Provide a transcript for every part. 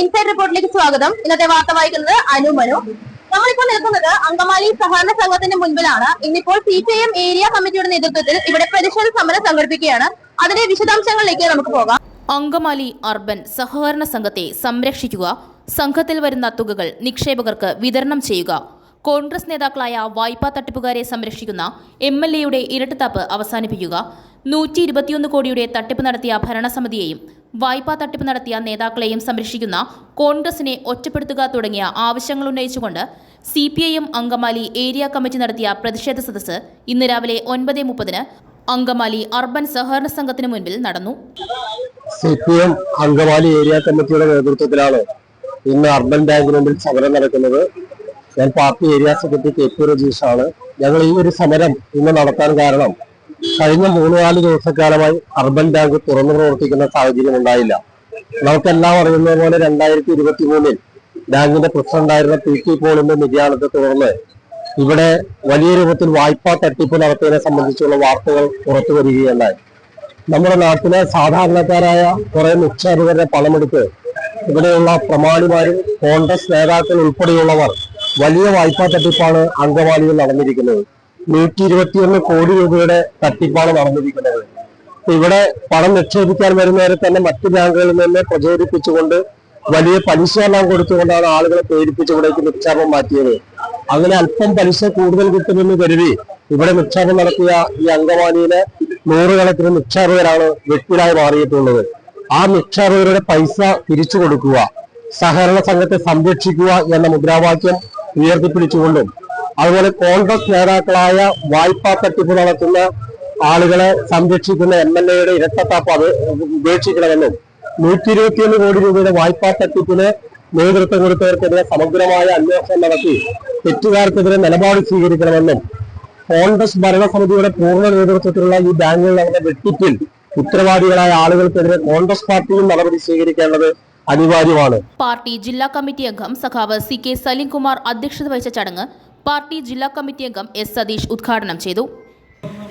Inside റിപ്പോർട്ടിലേക്ക് സ്വാഗതം. ഇന്നത്തെ വാർത്ത വായിക്കുന്നത് അനു മനു. നമ്മളിപ്പോൾ നിൽക്കുന്നത് അങ്കമാലി സഹകരണ സംഘത്തിന്റെ മുൻപിലാണ്. ഇന്നിപ്പോൾ സി പി എം ഏരിയ കമ്മിറ്റിയുടെ നേതൃത്വത്തിൽ ഇവിടെ പ്രതിഷേധ സമരം സംഘടിപ്പിക്കുകയാണ്. അതിന്റെ വിശദാംശങ്ങളിലേക്ക് നമുക്ക് പോകാം. അങ്കമാലി അർബൻ സഹകരണ സംഘത്തെ സംരക്ഷിക്കുക സംഘത്തിൽ വരുന്ന തുകകൾ നിക്ഷേപകർക്ക് വിതരണം ചെയ്യുക കോൺഗ്രസ് നേതാക്കളായ വായ്പാ തട്ടിപ്പുകാരെ സംരക്ഷിക്കുന്ന എം എൽ എയുടെ ഇരട്ടത്താപ്പ് അവസാനിപ്പിക്കുക. നൂറ്റി ഇരുപത്തിയൊന്ന് കോടിയുടെ തട്ടിപ്പ് നടത്തിയ ഭരണസമിതിയെയും വായ്പാ തട്ടിപ്പ് നടത്തിയ നേതാക്കളെയും സംരക്ഷിക്കുന്ന കോൺഗ്രസിനെ ഒറ്റപ്പെടുത്തുക തുടങ്ങിയ ആവശ്യങ്ങൾ ഉന്നയിച്ചുകൊണ്ട് C P I M Angamaly area committee നടത്തിയ പ്രതിഷേധ സദസ്സ് ഇന്ന് രാവിലെ ഒൻപത് മുപ്പതിന് അങ്കമാലി അർബൻ സഹകരണ സംഘത്തിന് മുൻപിൽ നടന്നു. C P M Angamaly area കമ്മിറ്റിയുടെ നേതൃത്വത്തിലാണ് ഇന്ന് അർബൻ ബാങ്കിന് മുമ്പിൽ സമരം നടക്കുന്നത്. ഞാൻ party area secretary K P രജീഷാണ് ഞങ്ങൾ ഈ ഒരു സമരം ഇന്ന് നടത്താൻ കാരണം കഴിഞ്ഞ മൂന്ന് നാല് ദിവസക്കാലമായി അർബൻ ബാങ്ക് തുറന്നു പ്രവർത്തിക്കുന്ന സാഹചര്യം ഉണ്ടായില്ല. നമുക്കെല്ലാം അറിയുന്നത് പോലെ രണ്ടായിരത്തി ഇരുപത്തി മൂന്നിൽ ബാങ്കിന്റെ പ്രസിഡന്റായിരുന്ന പി ടി പോളിന്റെ നിര്യാണത്തെ തുടർന്ന് ഇവിടെ വലിയ രൂപത്തിൽ വായ്പാ തട്ടിപ്പ് നടത്തിയതിനെ സംബന്ധിച്ചുള്ള വാർത്തകൾ പുറത്തു വരികയുണ്ടായി. നമ്മുടെ നാട്ടിലെ സാധാരണക്കാരായ കുറെ നിക്ഷേപകരുടെ പണമെടുത്ത് ഇവിടെയുള്ള പ്രമാണിമാരും കോൺഗ്രസ് നേതാക്കൾ ഉൾപ്പെടെയുള്ളവർ വലിയ വായ്പാ തട്ടിപ്പാണ് അങ്കമാലിയിൽ നടന്നിരിക്കുന്നത്. നൂറ്റി ഇരുപത്തിയൊന്ന് കോടി രൂപയുടെ തട്ടിപ്പാണ് നടന്നിരിക്കുന്നത്. ഇവിടെ പണം നിക്ഷേപിക്കാൻ വരുന്നവരെ തന്നെ മറ്റു ബാങ്കുകളിൽ നിന്ന് പ്രചോദിപ്പിച്ചുകൊണ്ട് വലിയ പലിശ എല്ലാം കൊടുത്തുകൊണ്ടാണ് ആളുകളെ പ്രേരിപ്പിച്ച് ഇവിടേക്ക് നിക്ഷേപം മാറ്റിയത്. അങ്ങനെ അല്പം പലിശ കൂടുതൽ കിട്ടുമെന്ന് കരുതി ഇവിടെ നിക്ഷേപം നടത്തിയ ഈ അങ്കമാലിയിലെ നൂറുകണക്കിന് നിക്ഷേപകരാണ് വ്യക്തികളായി മാറിയിട്ടുള്ളത്. ആ നിക്ഷേപകരുടെ പൈസ തിരിച്ചു കൊടുക്കുക സഹകരണ സംഘത്തെ സംരക്ഷിക്കുക എന്ന മുദ്രാവാക്യം ഉയർത്തിപ്പിടിച്ചുകൊണ്ടും അതുപോലെ കോൺഗ്രസ് നേതാക്കളായ വായ്പാ തട്ടിപ്പ് നടത്തുന്ന ആളുകളെ സംരക്ഷിക്കുന്ന എം എൽ എയുടെ ഇരട്ടത്താപ്പ് അത് ഉപേക്ഷിക്കണമെന്നും നൂറ്റി ഇരുപത്തിയൊന്ന് കോടി രൂപയുടെ വായ്പാ തട്ടിപ്പിന് നേതൃത്വം കൊടുത്തവർക്കെതിരെ സമഗ്രമായ അന്വേഷണം നടത്തി തെറ്റുകാർക്കെതിരെ നിലപാട് സ്വീകരിക്കണമെന്നും കോൺഗ്രസ് ഭരണസമിതിയുടെ പൂർണ നേതൃത്വത്തിലുള്ള ഈ ബാങ്കുകളുടെ വെട്ടിപ്പിൽ ഉത്തരവാദികളായ ആളുകൾക്കെതിരെ കോൺഗ്രസ് പാർട്ടിയും നടപടി സ്വീകരിക്കേണ്ടത് അനിവാര്യമാണ്. പാർട്ടി ജില്ലാ കമ്മിറ്റി അംഗം സഖാവ് സി കെ സലീംകുമാർ അധ്യക്ഷത വഹിച്ച ചടങ്ങ് പാർട്ടി ജില്ലാ കമ്മിറ്റി അംഗം എസ് സതീഷ് ഉദ്ഘാടനം ചെയ്തു.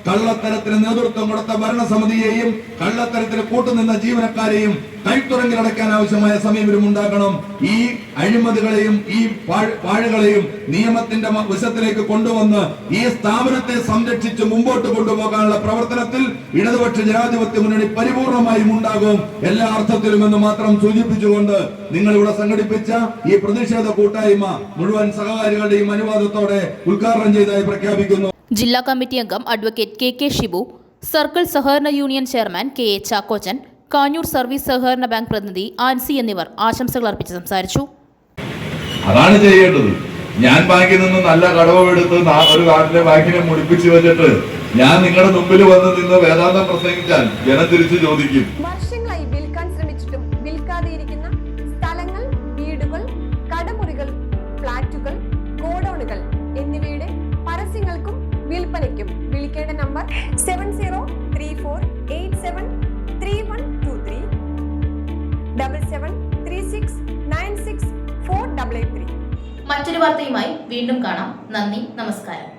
കള്ളത്തരത്തിന് നേതൃത്വം കൊടുത്ത ഭരണസമിതിയെയും കള്ളത്തരത്തിന് കൂട്ടുനിന്ന ജീവനക്കാരെയും കൈത്തുറങ്കിലടക്കാൻ ആവശ്യമായ സമീപനം ഉണ്ടാക്കണം. ഈ അഴിമതികളെയും ഈ പാഴ്- പാഴുകളെയും നിയമത്തിന്റെ വശത്തിലേക്ക് കൊണ്ടുവന്ന് ഈ സ്ഥാപനത്തെ സംരക്ഷിച്ച് മുമ്പോട്ട് കൊണ്ടുപോകാനുള്ള പ്രവർത്തനത്തിൽ ഇടതുപക്ഷ ജനാധിപത്യ മുന്നണി പരിപൂർണമായും ഉണ്ടാകും. എല്ലാ അർത്ഥത്തിലും എന്ന് മാത്രം സൂചിപ്പിച്ചുകൊണ്ട് നിങ്ങൾ ഇവിടെ സംഘടിപ്പിച്ച ഈ പ്രതിഷേധ കൂട്ടായ്മ മുഴുവൻ സഹകാരികളുടെയും അനുവാദത്തോടെ ഉദ്ഘാടനം ചെയ്തതായി പ്രഖ്യാപിക്കുന്നു. ജില്ലാ കമ്മിറ്റി അംഗം advocate K K Shibu circle സഹകരണ union chairman K A Chackochan Kanjoor service സഹകരണ ബാങ്ക് പ്രതിനിധി ആൻസി എന്നിവർ ആശംസകൾ അർപ്പിച്ച് സംസാരിച്ചു. അതാണ് ചെയ്യേണ്ടത്. ഞാൻ ബാങ്കിൽ നിന്ന് നല്ല കടവെടുത്ത് ഒരു കാർഡിന്റെ ബാങ്കിനെ മുടിപ്പിച്ചു വെച്ചിട്ട് ഞാൻ നിങ്ങളുടെ മുമ്പിൽ വന്ന് നിന്ന് വേദാന്തം പ്രസംഗിച്ചാൽ ജനം തിരിച്ചു ചോദിക്കും. Number seven zero three four eight seven three one two three double seven three six nine six four double eight three മറ്റൊരു വാർത്തയുമായി വീണ്ടും കാണാം. നന്ദി നമസ്കാരം.